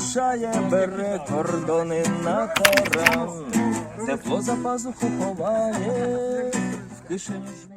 вирушає, бере кордони на таран, тепло за пазуху ховає, в кишеню